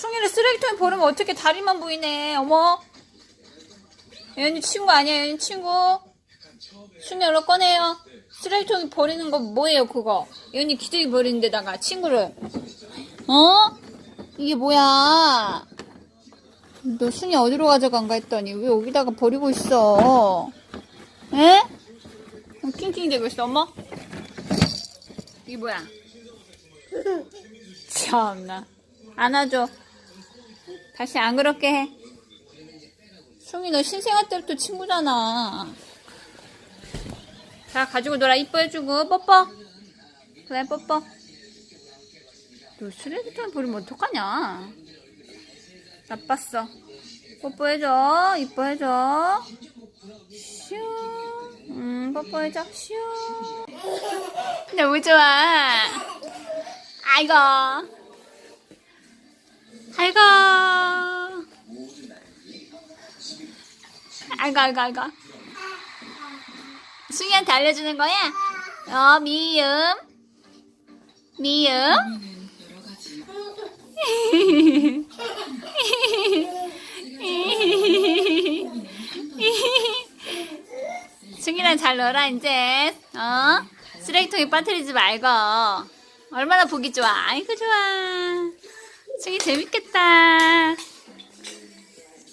숭이를 쓰레기통에 버리면 어떻게 다리만 보이네. 어머. 연이 친구 아니야, 연이 친구. 숭이 얼른 꺼내요. 쓰레기통에 버리는 거 뭐예요, 그거? 연이 기저귀 버리는 데다가 친구를. 어? 이게 뭐야? 너 순이 어디로 가져간가 했더니 왜 여기다가 버리고 있어? 에? 킹킹 대고 있어, 엄마? 이게 뭐야? 참나. 안아줘. 다시 안 그렇게 해. 숭이 너 신생아 때부터 친구잖아. 자, 가지고 놀아. 이뻐해주고, 뽀뽀. 그래, 뽀뽀. 너 쓰레기통에 버리면 어떡하냐? 나빴어. 뽀뽀해줘. 이뻐해줘. 슈. 음, 뽀뽀해줘. 슈. 너무 좋아. 아이고. 아이고, 아이고, 아이고. 승희한테 알려주는 거야? 어, 미음. 미음. 승희랑 잘 놀아, 이제. 어? 쓰레기통에 빠뜨리지 말고. 얼마나 보기 좋아. 아이고, 좋아. 승희 재밌겠다.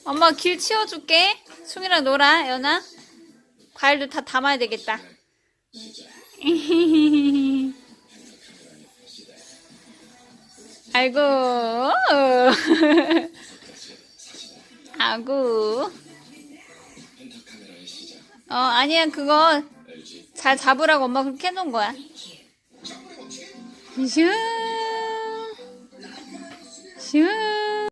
엄마 길 치워줄게. 승희랑 놀아, 연아. 과일도 다 담아야 되겠다. 아이고. 아구. 어, 아니야, 그거 잘 잡으라고 엄마 그렇게 해놓은 거야. 슈.